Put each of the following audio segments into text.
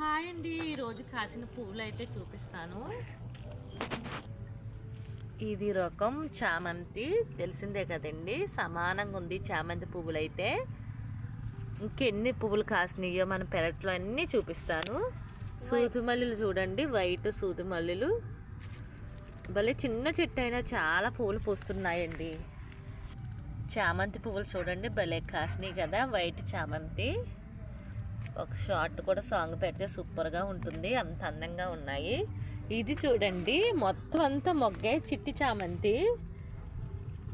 Hi అండి. ఈరోజు కాసిన పువ్వులు అయితే చూపిస్తాను. ఇది రకం చామంతి. తెలిసిందే కదండి. సమానంగా ఉంది చామంతి పువ్వులు అయితే ఇంకెన్ని పువ్వులు కాసినాయో మన పెరట్లో అన్నీ చూపిస్తాను. సూది మల్లెలు చూడండి. వైట్ సూది మల్లెలు భలే చిన్న చెట్టు అయినా చాలా పువ్వులు పూస్తున్నాయండి. చామంతి పువ్వులు చూడండి. భలే కాసినాయి కదా. వైట్ చామంతి. ఒక షార్ట్ కూడా సాంగ్ పెడితే సూపర్గా ఉంటుంది అంత అందంగా ఉన్నాయి. ఇది చూడండి మొత్తం అంతా మొగ్గే చిట్టి చామంతి.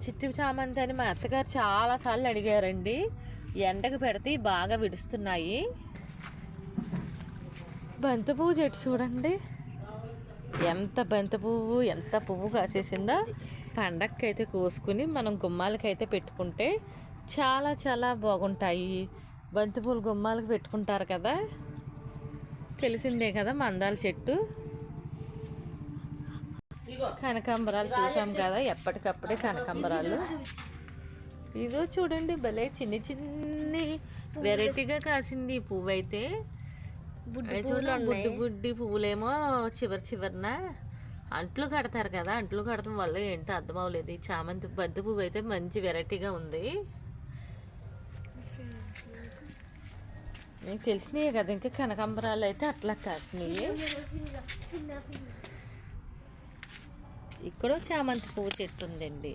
చిట్టి చామంతి అని మా అత్తగారు చాలాసార్లు అడిగారండి. ఎండకు పెడితే బాగా విడుస్తున్నాయి. బంతి పువ్వు చెట్టు చూడండి. ఎంత బంతి పువ్వు ఎంత పువ్వు కాసేసిందో. పండగకైతే కోసుకుని మనం గుమ్మాలకైతే పెట్టుకుంటే చాలా చాలా బాగుంటాయి. బంతి పూలు గుమ్మాలకు పెట్టుకుంటారు కదా? తెలిసిందే కదా మందాల చెట్టు? కనకాంబరాలు చూసాం కదా ఎప్పటికప్పుడే కనకాంబరాలు. ఇదో చూడండి భలే చిన్ని చిన్ని వెరైటీగా కాసింది ఈ పువ్వు అయితే చూడండి బుడ్డి బుడ్డి పువ్వులేమో చివరి చివరిన అంట్లు కడతారు కదా అంట్లు కడతాం వల్ల ఏంటో అర్థం అవ్వలేదు. ఈ చామంతి బంతి పువ్వు అయితే మంచి వెరైటీగా ఉంది. నీకు తెలిసినాయి కదా ఇంకా కనకాంబరాలు అయితే అట్లా కాసినాయి. ఇక్కడ చామంతి పువ్వు చెట్టు ఉందండి.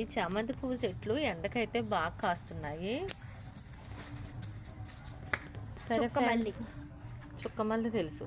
ఈ చామంతి పువ్వు చెట్లు ఎండకైతే బాగా కాస్తున్నాయి. సరే చుక్కమల్లి. తెలుసు.